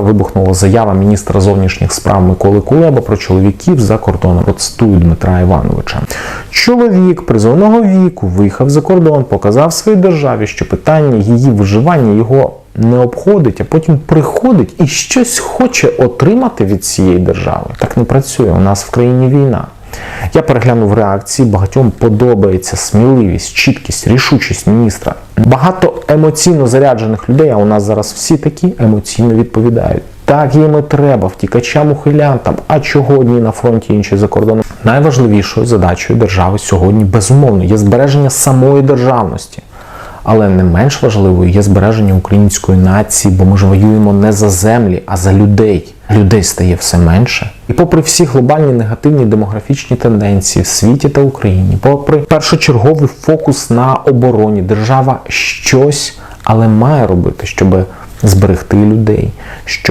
Вибухнула заява міністра зовнішніх справ Миколи Кулеба про чоловіків за кордоном. Процитую Дмитра Івановича. Чоловік призовного віку виїхав за кордон, показав своїй державі, що питання її виживання його не обходить, а потім приходить і щось хоче отримати від цієї держави. Так не працює. У нас в країні війна. Я переглянув реакції, багатьом подобається сміливість, чіткість, рішучість міністра. Багато емоційно заряджених людей, а у нас зараз всі такі емоційно відповідають. Так їм і треба, втікачам, ухилянтам, а чого ні на фронті, інші за кордоном. Найважливішою задачею держави сьогодні безумовно є збереження самої державності. Але не менш важливою є збереження української нації, бо ми ж воюємо не за землі, а за людей. Людей стає все менше. І попри всі глобальні негативні демографічні тенденції в світі та Україні, попри першочерговий фокус на обороні, держава щось, але має робити, щоб зберегти людей, щоб